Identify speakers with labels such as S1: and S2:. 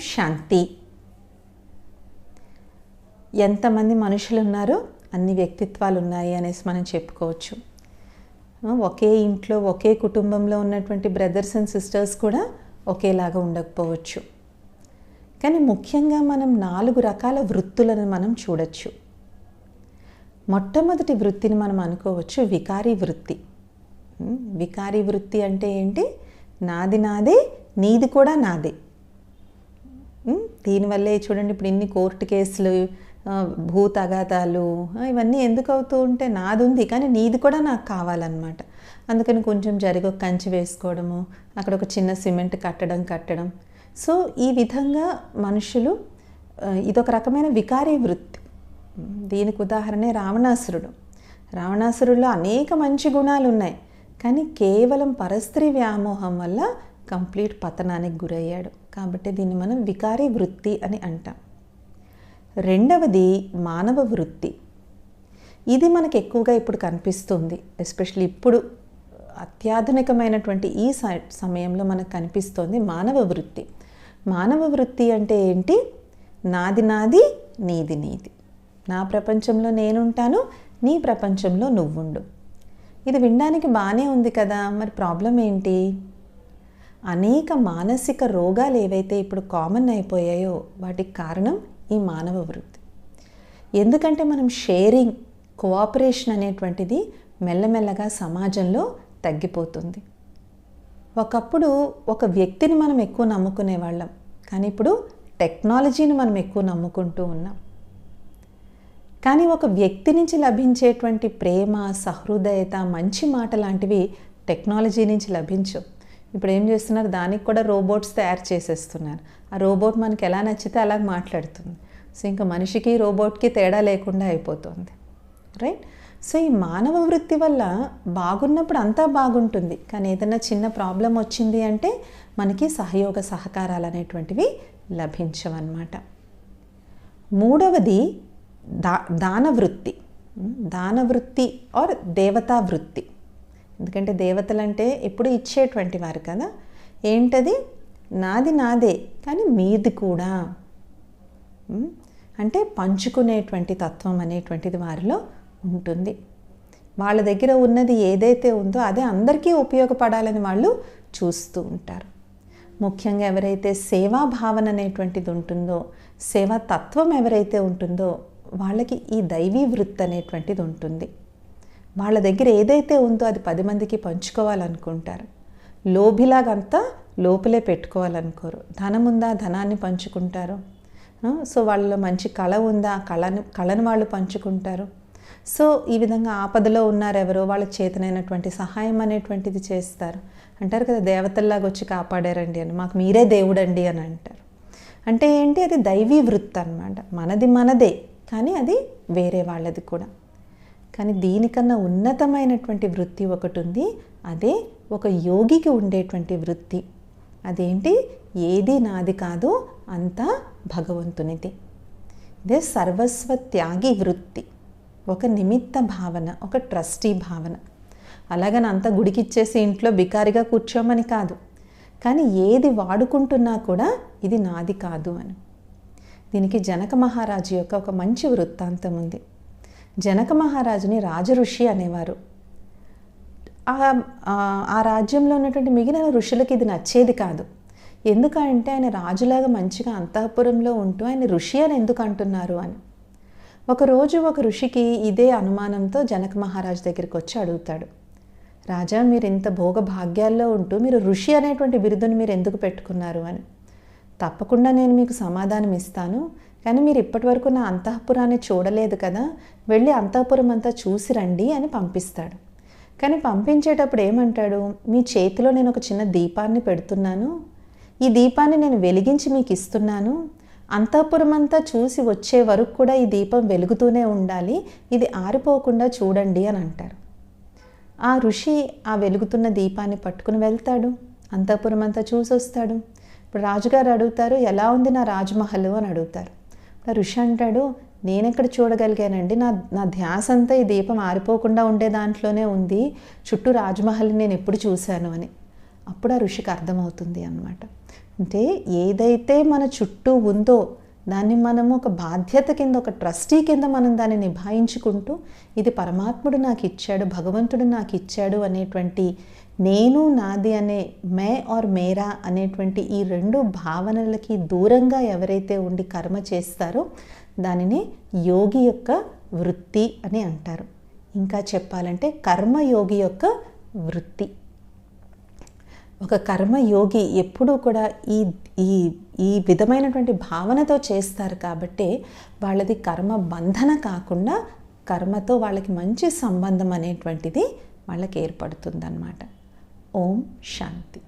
S1: శాంతి. ఎంతమంది మనుషులు ఉన్నారో అన్ని వ్యక్తిత్వాలు ఉన్నాయి అనేసి మనం చెప్పుకోవచ్చు. ఒకే ఇంట్లో ఒకే కుటుంబంలో ఉన్నటువంటి బ్రదర్స్ అండ్ సిస్టర్స్ కూడా ఒకేలాగా ఉండకపోవచ్చు. కానీ ముఖ్యంగా మనం నాలుగు రకాల వృత్తులను మనం చూడొచ్చు. మొట్టమొదటి వృత్తిని మనం అనుకోవచ్చు వికారీ వృత్తి. వికారీ వృత్తి అంటే ఏంటి? నాది నాదే నీది కూడా నాదే. దీనివల్లే చూడండి ఇప్పుడు ఇన్ని కోర్టు కేసులు భూ తగాదాలు ఇవన్నీ ఎందుకు అవుతూ ఉంటే నాది ఉంది కానీ నీది కూడా నాకు కావాలన్నమాట. అందుకని కొంచెం జరిగి ఒక కంచి వేసుకోవడము అక్కడ ఒక చిన్న సిమెంట్ కట్టడం కట్టడం. సో ఈ విధంగా మనుషులు ఇదొక రకమైన వికారీ వృత్తి. దీనికి ఉదాహరణే రావణాసురుడు. రావణాసురుడిలో అనేక మంచి గుణాలు ఉన్నాయి కానీ కేవలం పరస్త్రీ వ్యామోహం వల్ల కంప్లీట్ పతనానికి గురయ్యాడు. కాబట్టి దీన్ని మనం వికారీ వృత్తి అని అంటాం. రెండవది మానవ వృత్తి. ఇది మనకు ఎక్కువగా ఇప్పుడు కనిపిస్తుంది. ఎస్పెషల్లీ ఇప్పుడు అత్యాధునికమైనటువంటి ఈ సమయంలో మనకు కనిపిస్తోంది మానవ వృత్తి. మానవ వృత్తి అంటే ఏంటి? నాది నాది నీది నీది. నా ప్రపంచంలో నేనుంటాను నీ ప్రపంచంలో నువ్వుండు. ఇది వినడానికి బాగానే ఉంది కదా. మరి ప్రాబ్లం ఏంటి? అనేక మానసిక రోగాలు ఏవైతే ఇప్పుడు కామన్ అయిపోయాయో వాటికి కారణం ఈ మానవ వృత్తి. ఎందుకంటే మనం షేరింగ్ కోఆపరేషన్ అనేటువంటిది మెల్లమెల్లగా సమాజంలో తగ్గిపోతుంది. ఒకప్పుడు ఒక వ్యక్తిని మనం ఎక్కువ నమ్ముకునే వాళ్ళం. కానీ ఇప్పుడు టెక్నాలజీని మనం ఎక్కువ నమ్ముకుంటూ ఉన్నాం. కానీ ఒక వ్యక్తి నుంచి లభించేటువంటి ప్రేమ సహృదయత మంచి మాట లాంటివి టెక్నాలజీ నుంచి లభించవు. ఇప్పుడు ఏం చేస్తున్నారు? దానికి కూడా రోబోట్స్ తయారు చేసేస్తున్నారు. ఆ రోబోట్ మనకి ఎలా నచ్చితే అలా మాట్లాడుతుంది. సో ఇంకా మనిషికి రోబోట్కి తేడా లేకుండా అయిపోతుంది. రైట్? సో ఈ మానవ వృత్తి వల్ల బాగున్నప్పుడు అంతా బాగుంటుంది. కానీ ఏదైనా చిన్న ప్రాబ్లం వచ్చింది అంటే మనకి సహయోగ సహకారాలు అనేటువంటివి లభించవన్నమాట. మూడవది దా దాన వృత్తి. దాన వృత్తి ఆర్ దేవతా వృత్తి. ఎందుకంటే దేవతలంటే ఎప్పుడు ఇచ్చేటువంటి వారు కదా. ఏంటది? నాది నాదే కానీ మీది కూడా. అంటే పంచుకునేటువంటి తత్వం అనేటువంటిది వారిలో ఉంటుంది. వాళ్ళ దగ్గర ఉన్నది ఏదైతే ఉందో అదే అందరికీ ఉపయోగపడాలని వాళ్ళు చూస్తూ ఉంటారు. ముఖ్యంగా ఎవరైతే సేవా భావన అనేటువంటిది ఉంటుందో సేవా తత్వం ఎవరైతే ఉంటుందో వాళ్ళకి ఈ దైవీ వృత్తి అనేటువంటిది ఉంటుంది. వాళ్ళ దగ్గర ఏదైతే ఉందో అది పది మందికి పంచుకోవాలనుకుంటారు. లోభిలాగంతా లోపలే పెట్టుకోవాలనుకోరు. ధనం ఉందా? ధనాన్ని పంచుకుంటారు. సో వాళ్ళలో మంచి కళ ఉందా? ఆ కళను కళను వాళ్ళు పంచుకుంటారు. సో ఈ విధంగా ఆపదలో ఉన్నారు ఎవరో చేతనైనటువంటి సహాయం అనేటువంటిది చేస్తారు. అంటారు కదా దేవతల్లాగా వచ్చి కాపాడారండి అని. మాకు మీరే దేవుడండి అని అంటారు. అంటే ఏంటి? అది దైవీ వృత్తి అనమాట మనది మనదే. కానీ అది వేరే వాళ్ళది కూడా. కానీ దీనికన్నా ఉన్నతమైనటువంటి వృత్తి ఒకటి ఉంది. అదే ఒక యోగికి ఉండేటువంటి వృత్తి. అదేంటి? ఏది నాది కాదు అంతా భగవంతునిది. ఇదే సర్వస్వ త్యాగి వృత్తి. ఒక నిమిత్త భావన ఒక ట్రస్టీ భావన. అలాగని అంత గుడికిచ్చేసి ఇంట్లో బికారిగా కూర్చోమని కాదు. కానీ ఏది వాడుకుంటున్నా కూడా ఇది నాది కాదు అని. దీనికి జనక మహారాజు యొక్క ఒక మంచి వృత్తాంతం ఉంది. జనక మహారాజుని రాజఋషి అనేవారు. ఆ- ఆ- రాజ్యంలో ఉన్నటువంటి మిగిలిన ఋషులకి ఇది నచ్చేది కాదు. ఎందుకంటే ఆయన రాజులాగా మంచిగా అంతఃపురంలో ఉంటూ ఆయన ఋషి అని ఎందుకు అంటున్నారు అని. ఒకరోజు ఒక ఋషికి ఇదే అనుమానంతో జనక మహారాజు దగ్గరికి వచ్చి అడుగుతాడు. రాజా మీరు ఇంత భోగ భాగ్యాల్లో ఉంటూ మీరు ఋషి అనేటువంటి బిరుదుని మీరు ఎందుకు పెట్టుకున్నారు అని. తప్పకుండా నేను మీకు సమాధానం ఇస్తాను. కానీ మీరు ఇప్పటివరకు నా అంతఃపురాన్ని చూడలేదు కదా వెళ్ళి అంతఃపురం అంతా చూసి రండి అని పంపిస్తాడు. కానీ పంపించేటప్పుడు ఏమంటాడు మీ చేతిలో నేను ఒక చిన్న దీపాన్ని పెడుతున్నాను. ఈ దీపాన్ని నేను వెలిగించి మీకు ఇస్తున్నాను. అంతఃపురం అంతా చూసి వచ్చే వరకు కూడా ఈ దీపం వెలుగుతూనే ఉండాలి. ఇది ఆరిపోకుండా చూడండి అని అంటారు. ఆ ఋషి ఆ వెలుగుతున్న దీపాన్ని పట్టుకుని వెళ్తాడు. అంతఃపురం అంతా చూసి వస్తాడు ఇప్పుడు రాజుగారు అడుగుతారు ఎలా ఉంది నా రాజ్మహల్? అని అడుగుతారు. ఋషి అంటాడు నేనెక్కడ చూడగలిగానండి? నా నా ధ్యాస అంతా ఈ దీపం ఆరిపోకుండా ఉండే దాంట్లోనే ఉంది. చుట్టూ రాజ్మహల్ని నేను ఎప్పుడు చూశాను అని. అప్పుడు ఆ ఋషికి అర్థమవుతుంది అన్నమాట. అంటే ఏదైతే మన చుట్టూ ఉందో దాన్ని మనము ఒక బాధ్యత కింద ఒక ట్రస్టీ కింద మనం దాన్ని నిభాయించుకుంటూ ఇది పరమాత్ముడు నాకు ఇచ్చాడు భగవంతుడు నాకు ఇచ్చాడు అనేటువంటి నేను నాది అనే మే ఆర్ మేరా అనేటువంటి ఈ రెండు భావనలకి దూరంగా ఎవరైతే ఉండి కర్మ చేస్తారో దానిని యోగి యొక్క వృత్తి అని అంటారు. ఇంకా చెప్పాలంటే కర్మయోగి యొక్క వృత్తి. ఒక కర్మయోగి ఎప్పుడూ కూడా ఈ ఈ ఈ విధమైనటువంటి భావనతో చేస్తారు కాబట్టి వాళ్ళది కర్మ బంధన కాకుండా కర్మతో వాళ్ళకి మంచి సంబంధం అనేటువంటిది వాళ్ళకి ఏర్పడుతుందన్నమాట. ఓం శాంతి.